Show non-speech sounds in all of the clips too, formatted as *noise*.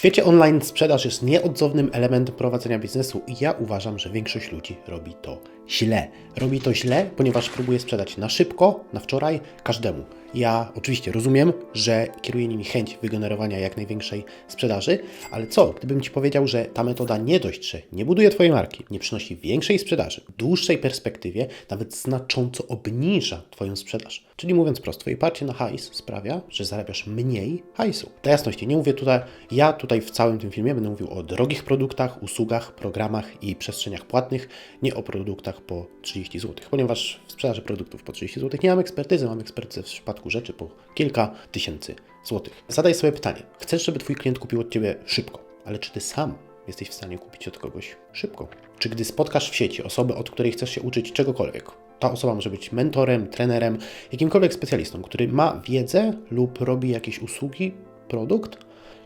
świecie online sprzedaż jest nieodzownym elementem prowadzenia biznesu i ja uważam, że większość ludzi robi to źle. Robi to źle, ponieważ próbuje sprzedać na szybko, na wczoraj, każdemu. Ja oczywiście rozumiem, że kieruje nimi chęć wygenerowania jak największej sprzedaży, ale co, gdybym Ci powiedział, że ta metoda nie dość, że nie buduje Twojej marki, nie przynosi większej sprzedaży, w dłuższej perspektywie nawet znacząco obniża Twoją sprzedaż. Czyli mówiąc prosto, Twoje parcie na hajs sprawia, że zarabiasz mniej hajsu. Dla jasności, nie mówię tutaj, ja tutaj w całym tym filmie będę mówił o drogich produktach, usługach, programach i przestrzeniach płatnych, nie o produktach po 30 zł, ponieważ w sprzedaży produktów po 30 zł nie mam ekspertyzy, mam ekspertyzę w przypadku rzeczy po kilka tysięcy złotych. Zadaj sobie pytanie, chcesz, żeby Twój klient kupił od Ciebie szybko, ale czy Ty sam jesteś w stanie kupić od kogoś szybko? Czy gdy spotkasz w sieci osobę, od której chcesz się uczyć czegokolwiek, ta osoba może być mentorem, trenerem, jakimkolwiek specjalistą, który ma wiedzę lub robi jakieś usługi, produkt,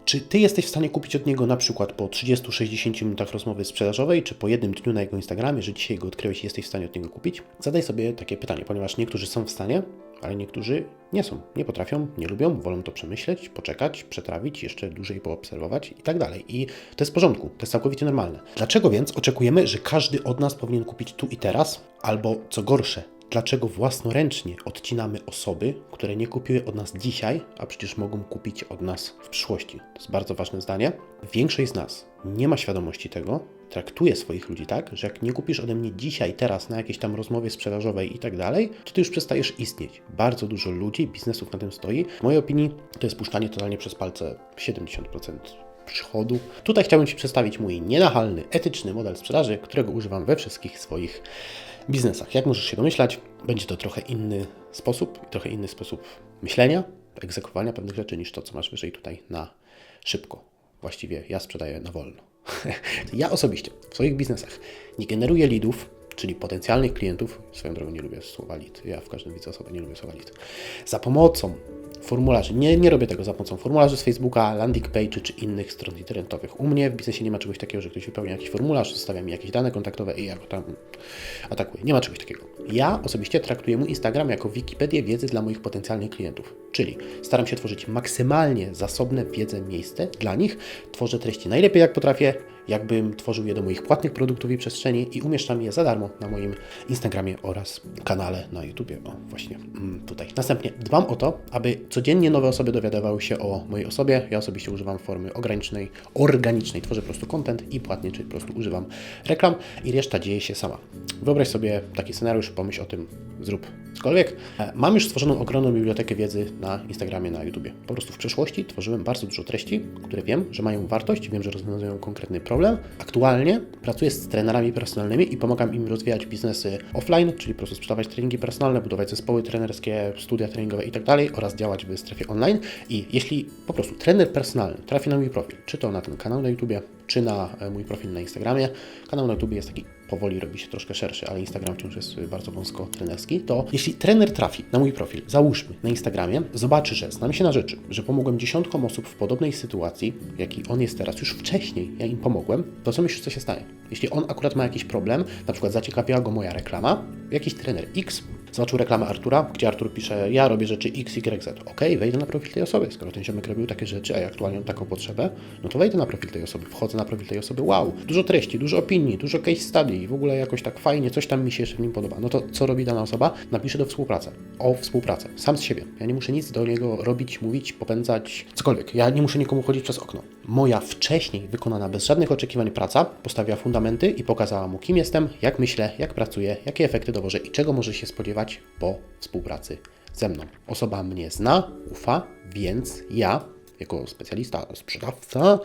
czy Ty jesteś w stanie kupić od niego na przykład po 30-60 minutach rozmowy sprzedażowej, czy po jednym dniu na jego Instagramie, że dzisiaj go odkryłeś i jesteś w stanie od niego kupić? Zadaj sobie takie pytanie, ponieważ niektórzy są w stanie, ale niektórzy nie są, nie potrafią, nie lubią, wolą to przemyśleć, poczekać, przetrawić, jeszcze dłużej poobserwować i tak dalej. I to jest w porządku, to jest całkowicie normalne. Dlaczego więc oczekujemy, że każdy od nas powinien kupić tu i teraz, albo co gorsze, dlaczego własnoręcznie odcinamy osoby, które nie kupiły od nas dzisiaj, a przecież mogą kupić od nas w przyszłości. To jest bardzo ważne zdanie. Większość z nas nie ma świadomości tego, traktuje swoich ludzi tak, że jak nie kupisz ode mnie dzisiaj, teraz na jakiejś tam rozmowie sprzedażowej i tak dalej, to ty już przestajesz istnieć. Bardzo dużo ludzi, biznesów na tym stoi. W mojej opinii to jest puszczanie totalnie przez palce 70% przychodu. Tutaj chciałbym Ci przedstawić mój nienachalny, etyczny model sprzedaży, którego używam we wszystkich swoich biznesach. Jak możesz się domyślać, będzie to trochę inny sposób, trochę inny sposób myślenia, egzekwowania pewnych rzeczy niż to, co masz wyżej tutaj na szybko. Właściwie ja sprzedaję na wolno. *laughs* ja osobiście w swoich biznesach nie generuję leadów, czyli potencjalnych klientów. Swoją drogą nie lubię słowa lead. Ja w każdym widzę osobę nie lubię słowa lead. Za pomocą formularzy. Nie, nie robię tego za pomocą formularzy z Facebooka, landing page czy innych stron internetowych. U mnie w biznesie nie ma czegoś takiego, że ktoś wypełnia jakiś formularz, zostawia mi jakieś dane kontaktowe i ja go tam atakuję. Nie ma czegoś takiego. Ja osobiście traktuję mój Instagram jako Wikipedię wiedzy dla moich potencjalnych klientów. Czyli staram się tworzyć maksymalnie zasobne wiedzę miejsce dla nich, tworzę treści najlepiej jak potrafię, jakbym tworzył je do moich płatnych produktów i przestrzeni i umieszczam je za darmo na moim Instagramie oraz kanale na YouTubie. O, właśnie mm, tutaj. Następnie dbam o to, aby codziennie nowe osoby dowiadywały się o mojej osobie. Ja osobiście używam formy ogranicznej, organicznej. Tworzę po prostu content i płatnie, czyli po prostu używam reklam i reszta dzieje się sama. Wyobraź sobie taki scenariusz, pomyśl o tym, zrób cokolwiek. E, mam już stworzoną ogromną bibliotekę wiedzy na Instagramie, na YouTubie. Po prostu w przeszłości tworzyłem bardzo dużo treści, które wiem, że mają wartość, wiem, że rozwiązują konkretny problem. Aktualnie pracuję z trenerami personalnymi i pomagam im rozwijać biznesy offline, czyli po prostu sprzedawać treningi personalne, budować zespoły trenerskie, studia treningowe itd. Tak oraz działać w strefie online. I jeśli po prostu trener personalny trafi na mój profil, czy to na ten kanał na YouTubie, czy na e, mój profil na Instagramie. Kanał na YouTube jest taki powoli robi się troszkę szerszy, ale Instagram wciąż jest bardzo wąsko trenerski, to jeśli trener trafi na mój profil, załóżmy na Instagramie, zobaczy, że znam się na rzeczy, że pomogłem dziesiątkom osób w podobnej sytuacji, jaki on jest teraz, już wcześniej ja im pomogłem, to co myślisz, co się stanie? Jeśli on akurat ma jakiś problem, na przykład zaciekawiła go moja reklama, jakiś trener X zobaczył reklamę Artura, gdzie Artur pisze, ja robię rzeczy X, Y, Z. Ok, wejdę na profil tej osoby. Skoro ten ziomek robił takie rzeczy, a ja aktualnie mam taką potrzebę, no to wejdę na profil tej osoby, wchodzę na profil tej osoby, wow, dużo treści, dużo opinii, dużo case study i w ogóle jakoś tak fajnie, coś tam mi się jeszcze w nim podoba. No to co robi dana osoba? Napisze do współpracy. O współpracę. Sam z siebie. Ja nie muszę nic do niego robić, mówić, popędzać, cokolwiek. Ja nie muszę nikomu chodzić przez okno. Moja wcześniej wykonana bez żadnych oczekiwań praca postawiła fundamenty i pokazała mu, kim jestem, jak myślę, jak pracuję, jakie efekty dowożę i czego może się spodziewać po współpracy ze mną. Osoba mnie zna, ufa, więc ja jako specjalista, sprzedawca,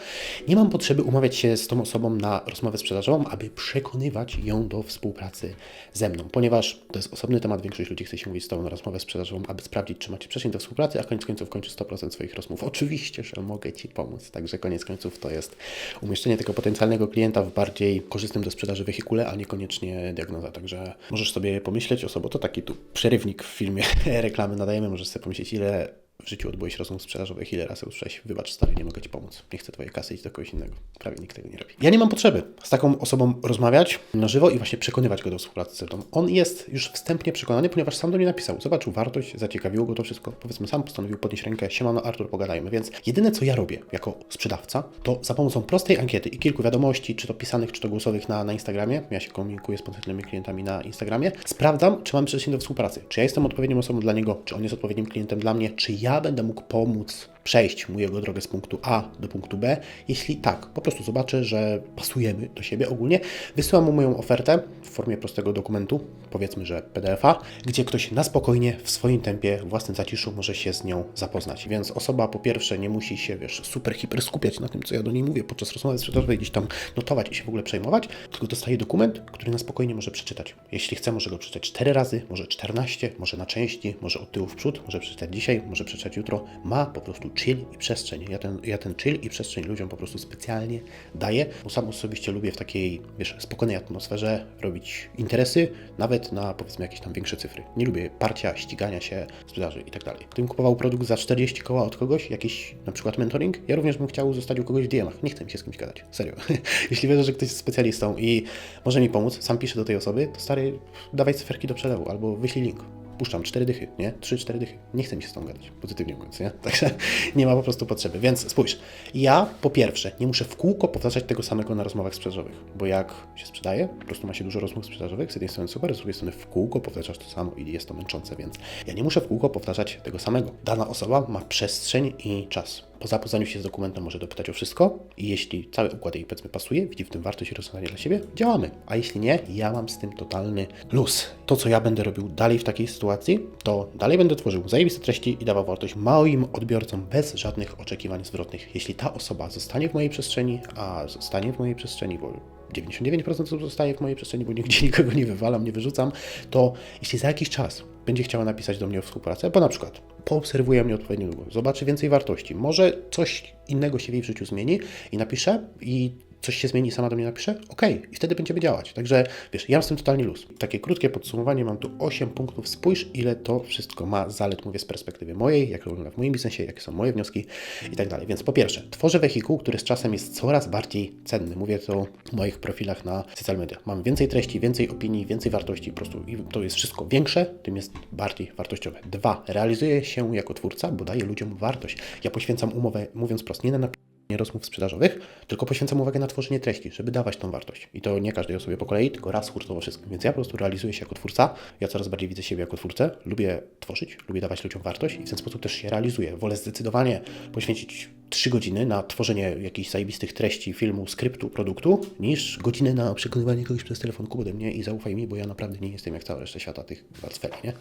nie mam potrzeby umawiać się z tą osobą na rozmowę sprzedażową, aby przekonywać ją do współpracy ze mną, ponieważ to jest osobny temat. Większość ludzi chce się mówić z Tobą na rozmowę sprzedażową, aby sprawdzić, czy macie przestrzeń do współpracy, a koniec końców kończy 100% swoich rozmów. Oczywiście, że mogę Ci pomóc, także koniec końców to jest umieszczenie tego potencjalnego klienta w bardziej korzystnym do sprzedaży wehikule, a niekoniecznie diagnoza. Także możesz sobie pomyśleć, osobo, to taki tu przerywnik w filmie *laughs* reklamy nadajemy, możesz sobie pomyśleć, ile w życiu odbyłeś rozmów sprzedażowych, ile razy usłyszałeś, wybacz stary, nie mogę Ci pomóc, nie chcę Twojej kasy, idź do kogoś innego. Prawie nikt tego nie robi. Ja nie mam potrzeby z taką osobą rozmawiać na żywo i właśnie przekonywać go do współpracy ze mną. On jest już wstępnie przekonany, ponieważ sam do mnie napisał, zobaczył wartość, zaciekawiło go to wszystko, powiedzmy sam postanowił podnieść rękę, siemano Artur, pogadajmy. Więc jedyne co ja robię jako sprzedawca, to za pomocą prostej ankiety i kilku wiadomości, czy to pisanych, czy to głosowych na, na Instagramie, ja się komunikuję z potencjalnymi klientami na Instagramie, sprawdzam, czy mam przestrzeń do współpracy, czy ja jestem odpowiednią osobą dla niego, czy on jest odpowiednim klientem dla mnie, czy ja będę mógł pomóc przejść mu jego drogę z punktu A do punktu B. Jeśli tak, po prostu zobaczę, że pasujemy do siebie ogólnie, wysyłam mu moją ofertę w formie prostego dokumentu, powiedzmy, że PDF-a, gdzie ktoś na spokojnie, w swoim tempie, w własnym zaciszu może się z nią zapoznać. Więc osoba po pierwsze nie musi się, wiesz, super hiper skupiać na tym, co ja do niej mówię podczas rozmowy sprzedażowej, gdzieś tam notować i się w ogóle przejmować, tylko dostaje dokument, który na spokojnie może przeczytać. Jeśli chce, może go przeczytać 4 razy, może 14, może na części, może od tyłu w przód, może przeczytać dzisiaj, może przeczytać jutro. Ma po prostu chill i przestrzeń. Ja ten, ja ten chill i przestrzeń ludziom po prostu specjalnie daję, bo sam osobiście lubię w takiej, wiesz, spokojnej atmosferze robić interesy, nawet na powiedzmy jakieś tam większe cyfry. Nie lubię parcia, ścigania się, sprzedaży i tak dalej. Gdybym kupował produkt za 40 koła od kogoś, jakiś na przykład mentoring, ja również bym chciał zostać u kogoś w DM-ach. Nie chcę mi się z kimś gadać. Serio. *laughs* Jeśli wierzę, że ktoś jest specjalistą i może mi pomóc, sam piszę do tej osoby, to stary, dawaj cyferki do przelewu albo wyślij link puszczam cztery dychy, nie? Trzy, cztery dychy. Nie chcę mi się z tą gadać, pozytywnie mówiąc, nie? *laughs* Także nie ma po prostu potrzeby. Więc spójrz, ja po pierwsze nie muszę w kółko powtarzać tego samego na rozmowach sprzedażowych, bo jak się sprzedaje, po prostu ma się dużo rozmów sprzedażowych, z jednej strony super, z drugiej strony w kółko powtarzasz to samo i jest to męczące, więc ja nie muszę w kółko powtarzać tego samego. Dana osoba ma przestrzeń i czas. Po zapoznaniu się z dokumentem może dopytać o wszystko i jeśli cały układ jej powiedzmy pasuje, widzi w tym wartość i rozwiązanie dla siebie, działamy. A jeśli nie, ja mam z tym totalny luz. To, co ja będę robił dalej w takiej sytuacji, to dalej będę tworzył zajebiste treści i dawał wartość moim odbiorcom bez żadnych oczekiwań zwrotnych. Jeśli ta osoba zostanie w mojej przestrzeni, a zostanie w mojej przestrzeni, bo 99% osób zostaje w mojej przestrzeni, bo nigdzie *laughs* nikogo nie wywalam, nie wyrzucam, to jeśli za jakiś czas będzie chciała napisać do mnie o współpracę, bo na przykład poobserwuje mnie odpowiednio długo, zobaczy więcej wartości, może coś innego się w jej życiu zmieni i napisze i coś się zmieni, sama do mnie napisze, ok, i wtedy będziemy działać. Także wiesz, ja mam z tym totalnie luz. Takie krótkie podsumowanie, mam tu 8 punktów. Spójrz, ile to wszystko ma zalet, mówię z perspektywy mojej, jak wygląda w moim biznesie, jakie są moje wnioski i tak dalej. Więc po pierwsze, tworzę wehikuł, który z czasem jest coraz bardziej cenny. Mówię to w moich profilach na social media. Mam więcej treści, więcej opinii, więcej wartości, po prostu i to jest wszystko większe, tym jest bardziej wartościowe. Dwa, realizuję się jako twórca, bo daję ludziom wartość. Ja poświęcam umowę, mówiąc prosto, nie na nie rozmów sprzedażowych, tylko poświęcam uwagę na tworzenie treści, żeby dawać tą wartość. I to nie każdej osobie po kolei, tylko raz hurtowo wszystkim. Więc ja po prostu realizuję się jako twórca. Ja coraz bardziej widzę siebie jako twórcę. Lubię tworzyć, lubię dawać ludziom wartość i w ten sposób też się realizuję. Wolę zdecydowanie poświęcić 3 godziny na tworzenie jakichś zajebistych treści, filmu, skryptu, produktu, niż godziny na przekonywanie kogoś przez telefon kup ode mnie i zaufaj mi, bo ja naprawdę nie jestem jak cała reszta świata tych portfeli, nie?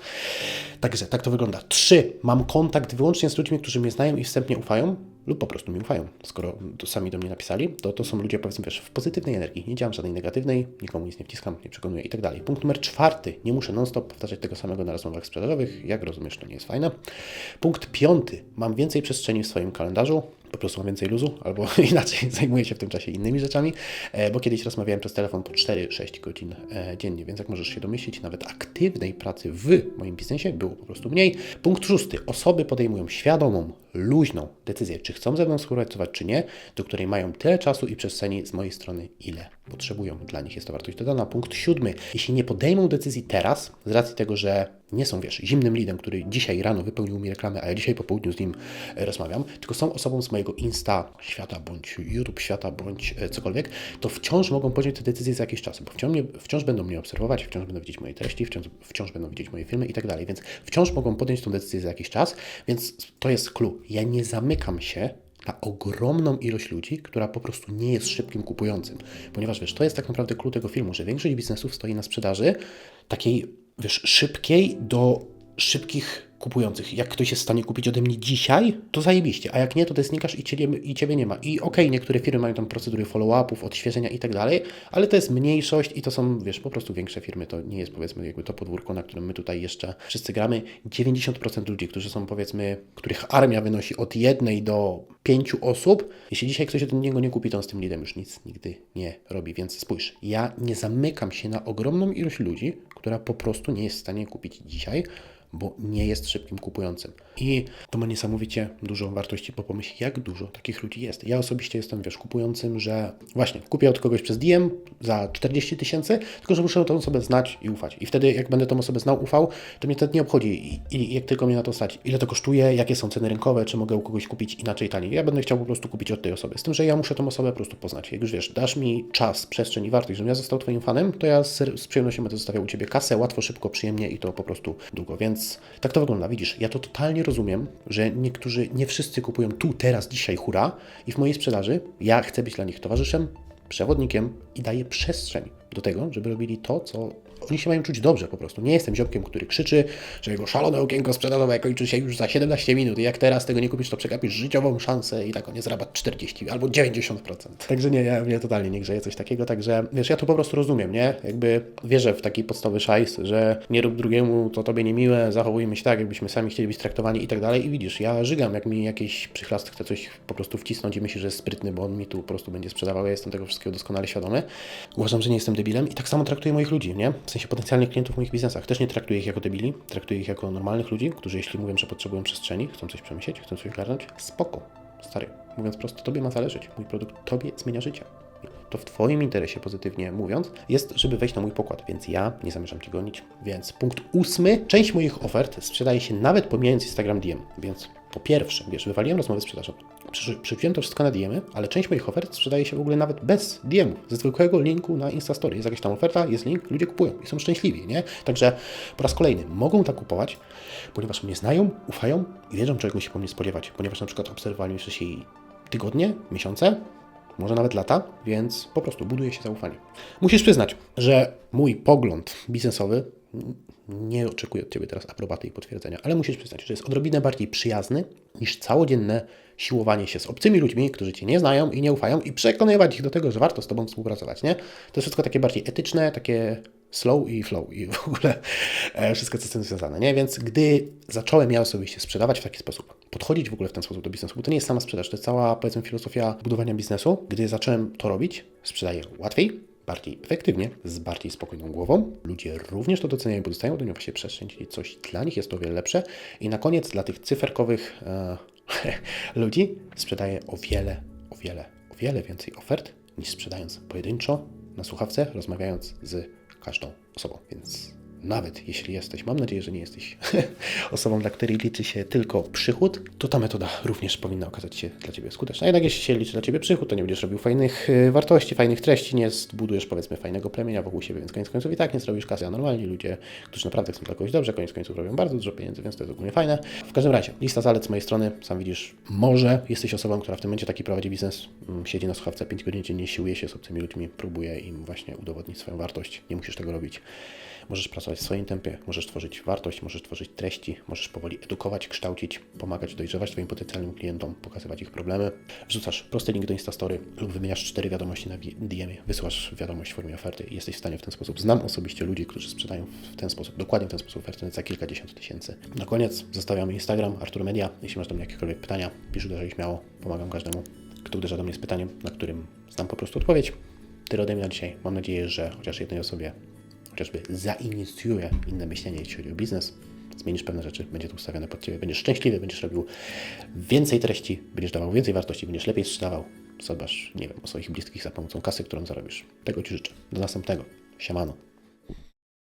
Także tak to wygląda. 3. Mam kontakt wyłącznie z ludźmi, którzy mnie znają i wstępnie ufają lub po prostu mi ufają. Skoro sami do mnie napisali, to to są ludzie, powiedzmy, wiesz, w pozytywnej energii. Nie działam żadnej negatywnej, nikomu nic nie wciskam, nie przekonuję i tak dalej. Punkt numer czwarty. Nie muszę non-stop powtarzać tego samego na rozmowach sprzedażowych. Jak rozumiesz, to nie jest fajne. Punkt piąty. Mam więcej przestrzeni w swoim kalendarzu po prostu mam więcej luzu, albo *laughs* inaczej zajmuję się w tym czasie innymi rzeczami, e, bo kiedyś rozmawiałem przez telefon po 4-6 godzin e, dziennie, więc jak możesz się domyślić, nawet aktywnej pracy w moim biznesie było po prostu mniej. Punkt szósty. Osoby podejmują świadomą, luźną decyzję, czy chcą ze mną współpracować, czy nie, do której mają tyle czasu i przestrzeni z mojej strony, ile potrzebują. Dla nich jest to wartość dodana. Punkt siódmy. Jeśli nie podejmą decyzji teraz, z racji tego, że nie są, wiesz, zimnym lidem, który dzisiaj rano wypełnił mi reklamę, a ja dzisiaj po południu z nim e, rozmawiam, tylko są osobą z mojego Insta świata, bądź YouTube świata, bądź e, cokolwiek, to wciąż mogą podjąć te decyzje za jakiś czas, bo wciąż, mnie, wciąż będą mnie obserwować, wciąż będą widzieć moje treści, wciąż, wciąż będą widzieć moje filmy i tak dalej, więc wciąż mogą podjąć tą decyzję za jakiś czas, więc to jest clue. Ja nie zamykam się na ogromną ilość ludzi, która po prostu nie jest szybkim kupującym. Ponieważ wiesz, to jest tak naprawdę klucz tego filmu, że większość biznesów stoi na sprzedaży takiej, wiesz, szybkiej do szybkich kupujących. Jak ktoś jest w stanie kupić ode mnie dzisiaj, to zajebiście, a jak nie, to ty znikasz i ciebie, i ciebie nie ma. I okej, okay, niektóre firmy mają tam procedury follow-upów, odświeżenia i tak dalej, ale to jest mniejszość i to są, wiesz, po prostu większe firmy. To nie jest, powiedzmy, jakby to podwórko, na którym my tutaj jeszcze wszyscy gramy. 90% ludzi, którzy są, powiedzmy, których armia wynosi od jednej do pięciu osób, jeśli dzisiaj ktoś od niego nie kupi, to on z tym lidem już nic nigdy nie robi. Więc spójrz, ja nie zamykam się na ogromną ilość ludzi, która po prostu nie jest w stanie kupić dzisiaj, bo nie jest szybkim kupującym. I to ma niesamowicie dużo wartości, bo pomyśl, jak dużo takich ludzi jest. Ja osobiście jestem, wiesz, kupującym, że właśnie kupię od kogoś przez DM za 40 tysięcy, tylko że muszę tą osobę znać i ufać. I wtedy, jak będę tą osobę znał, ufał, to mnie to nie obchodzi, i, i, jak tylko mnie na to stać, ile to kosztuje, jakie są ceny rynkowe, czy mogę u kogoś kupić inaczej taniej. Ja będę chciał po prostu kupić od tej osoby. Z tym, że ja muszę tą osobę po prostu poznać. Jak już wiesz, dasz mi czas, przestrzeń i wartość, żebym ja został Twoim fanem, to ja z, z przyjemnością będę zostawiał u Ciebie kasę, łatwo, szybko, przyjemnie i to po prostu długo. Więc tak to wygląda. Widzisz, ja to totalnie rozumiem, że niektórzy, nie wszyscy kupują tu, teraz, dzisiaj, hura i w mojej sprzedaży ja chcę być dla nich towarzyszem, przewodnikiem i daję przestrzeń do tego, żeby robili to, co oni się mają czuć dobrze po prostu. Nie jestem ziomkiem, który krzyczy, że jego szalone okienko sprzedażowe kończy się już za 17 minut i jak teraz tego nie kupisz, to przegapisz życiową szansę i tak on jest rabat 40 albo 90%. Także nie, ja mnie totalnie nie grzeje coś takiego, także wiesz, ja to po prostu rozumiem, nie? Jakby wierzę w taki podstawowy szajs, że nie rób drugiemu, to tobie niemiłe, zachowujmy się tak, jakbyśmy sami chcieli być traktowani i tak dalej i widzisz, ja żygam, jak mi jakiś przychlast chce coś po prostu wcisnąć i myśli, że jest sprytny, bo on mi tu po prostu będzie sprzedawał, ja jestem tego wszystkiego doskonale świadomy. Uważam, że nie jestem debilem i tak samo traktuję moich ludzi, nie? W sensie potencjalnych klientów w moich biznesach. Też nie traktuję ich jako debili, traktuję ich jako normalnych ludzi, którzy jeśli mówią, że potrzebują przestrzeni, chcą coś przemyśleć, chcą coś ogarnąć, spoko, stary. Mówiąc prosto, tobie ma zależeć. Mój produkt tobie zmienia życie. To w Twoim interesie, pozytywnie mówiąc, jest, żeby wejść na mój pokład, więc ja nie zamierzam Cię gonić. Więc punkt ósmy. Część moich ofert sprzedaje się nawet pomijając Instagram DM, więc po pierwsze, wiesz, wywaliłem rozmowę sprzedażową. Przy, przerzuciłem to wszystko na DM, ale część moich ofert sprzedaje się w ogóle nawet bez DM, ze zwykłego linku na Instastory. Jest jakaś tam oferta, jest link, ludzie kupują i są szczęśliwi, nie? Także po raz kolejny mogą tak kupować, ponieważ mnie znają, ufają i wiedzą, czego się po mnie spodziewać, ponieważ na przykład obserwowali mnie wcześniej tygodnie, miesiące, może nawet lata, więc po prostu buduje się zaufanie. Musisz przyznać, że mój pogląd biznesowy nie oczekuje od Ciebie teraz aprobaty i potwierdzenia, ale musisz przyznać, że jest odrobinę bardziej przyjazny niż całodzienne siłowanie się z obcymi ludźmi, którzy Cię nie znają i nie ufają i przekonywać ich do tego, że warto z Tobą współpracować, nie? To jest wszystko takie bardziej etyczne, takie slow i flow i w ogóle e, wszystko, co z tym związane, nie? Więc gdy zacząłem ja osobiście sprzedawać w taki sposób, podchodzić w ogóle w ten sposób do biznesu, bo to nie jest sama sprzedaż, to jest cała, powiedzmy, filozofia budowania biznesu. Gdy zacząłem to robić, sprzedaję łatwiej, bardziej efektywnie, z bardziej spokojną głową. Ludzie również to doceniają, bo dostają do niego właśnie przestrzeń, czyli coś dla nich jest o wiele lepsze. I na koniec dla tych cyferkowych e, *laughs* ludzi sprzedaję o wiele, o wiele, o wiele więcej ofert niż sprzedając pojedynczo na słuchawce, rozmawiając z każdą osobą. Więc nawet jeśli jesteś, mam nadzieję, że nie jesteś *laughs* osobą, dla której liczy się tylko przychód, to ta metoda również powinna okazać się dla Ciebie skuteczna. Jednak jeśli się liczy dla Ciebie przychód, to nie będziesz robił fajnych y, wartości, fajnych treści, nie zbudujesz powiedzmy fajnego plemienia wokół siebie, więc koniec końców i tak nie zrobisz kasy, a normalni ludzie, którzy naprawdę chcą dla kogoś dobrze, koniec końców robią bardzo dużo pieniędzy, więc to jest ogólnie fajne. W każdym razie, lista zalet z mojej strony, sam widzisz, może jesteś osobą, która w tym momencie taki prowadzi biznes, mm, siedzi na słuchawce 5 godzin dziennie, siłuje się z obcymi ludźmi, próbuje im właśnie udowodnić swoją wartość. Nie musisz tego robić. Możesz pracować w swoim tempie, możesz tworzyć wartość, możesz tworzyć treści, możesz powoli edukować, kształcić, pomagać dojrzewać Twoim potencjalnym klientom, pokazywać ich problemy. Wrzucasz prosty link do Instastory lub wymieniasz cztery wiadomości na DM-ie, wysyłasz wiadomość w formie oferty i jesteś w stanie w ten sposób. Znam osobiście ludzi, którzy sprzedają w ten sposób, dokładnie w ten sposób oferty za kilkadziesiąt tysięcy. Na koniec zostawiamy Instagram, Artur Media. Jeśli masz do mnie jakiekolwiek pytania, pisz uderzaj śmiało, pomagam każdemu, kto uderza do mnie z pytaniem, na którym znam po prostu odpowiedź. Tyle ode mnie na dzisiaj. Mam nadzieję, że chociaż jednej osobie chociażby zainicjuje inne myślenie, jeśli chodzi o biznes, zmienisz pewne rzeczy, będzie to ustawione pod Ciebie, będziesz szczęśliwy, będziesz robił więcej treści, będziesz dawał więcej wartości, będziesz lepiej sprzedawał, zadbasz, nie wiem, o swoich bliskich za pomocą kasy, którą zarobisz. Tego Ci życzę. Do następnego. Siemano.